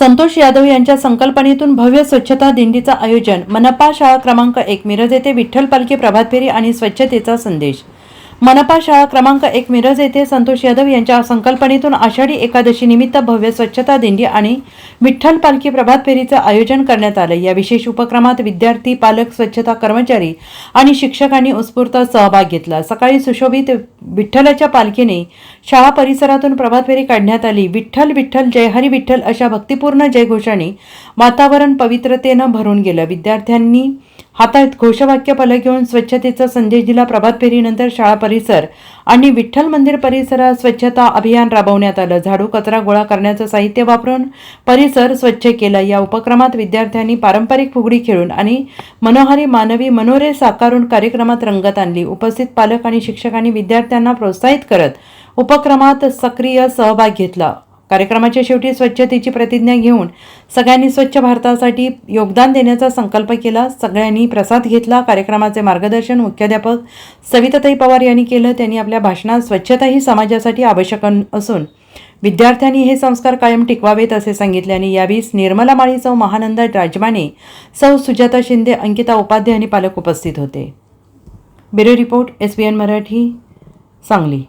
संतोष यादव यांच्या संकल्पनेतून भव्य स्वच्छता दिंडीचं आयोजन मनपा शाळा क्रमांक एक मिरज येथे विठ्ठल पालखी प्रभात फेरी आणि स्वच्छतेचा संदेश. मनपा शाळा क्रमांक एक मिरज येथे संतोष यादव यांच्या संकल्पनेतून आषाढी एकादशी निमित्त भव्य स्वच्छता दिंडी आणि विठ्ठल पालखी प्रभात फेरीचं आयोजन करण्यात आलं. या विशेष उपक्रमात विद्यार्थी पालक स्वच्छता कर्मचारी आणि शिक्षकांनी उत्स्फूर्त सहभाग घेतला. सकाळी सुशोभित विठ्ठलाच्या पालखीने शाळा परिसरातून प्रभात फेरी काढण्यात आली. विठ्ठल विठ्ठल जयहरी विठ्ठल अशा भक्तिपूर्ण जयघोषाने वातावरण पवित्रतेनं भरून गेलं. विद्यार्थ्यांनी हातात घोषवाक्य फलक घेऊन स्वच्छतेचा संदेश दिला प्रभात फेरीनंतर शाळा परिसर आणि विठ्ठल मंदिर परिसरात स्वच्छता अभियान राबवण्यात आलं. झाडू कचरा गोळा करण्याचं साहित्य वापरून परिसर स्वच्छ केला. या उपक्रमात विद्यार्थ्यांनी पारंपरिक फुगडी खेळून आणि मनोहारी मानवी मनोरे साकारून कार्यक्रमात रंगत आणली. उपस्थित पालक आणि शिक्षकांनी विद्यार्थ्यांना प्रोत्साहित करत उपक्रमात सक्रिय सहभाग घेतला. कार्यक्रमाच्या शेवटी स्वच्छतेची प्रतिज्ञा घेऊन सगळ्यांनी स्वच्छ भारतासाठी योगदान देण्याचा संकल्प केला. सगळ्यांनी प्रसाद घेतला. कार्यक्रमाचे मार्गदर्शन मुख्याध्यापक सविताताई पवार यांनी केलं. त्यांनी आपल्या भाषणात स्वच्छता ही समाजासाठी आवश्यक असून विद्यार्थ्यांनी हे संस्कार कायम टिकवावेत असे सांगितले आणि यावेळी निर्मला माळी सौ महानंद राजमाने सौ सुजाता शिंदे अंकिता उपाध्याय आणि पालक उपस्थित होते. Bureau report S B N Marathi Sangli.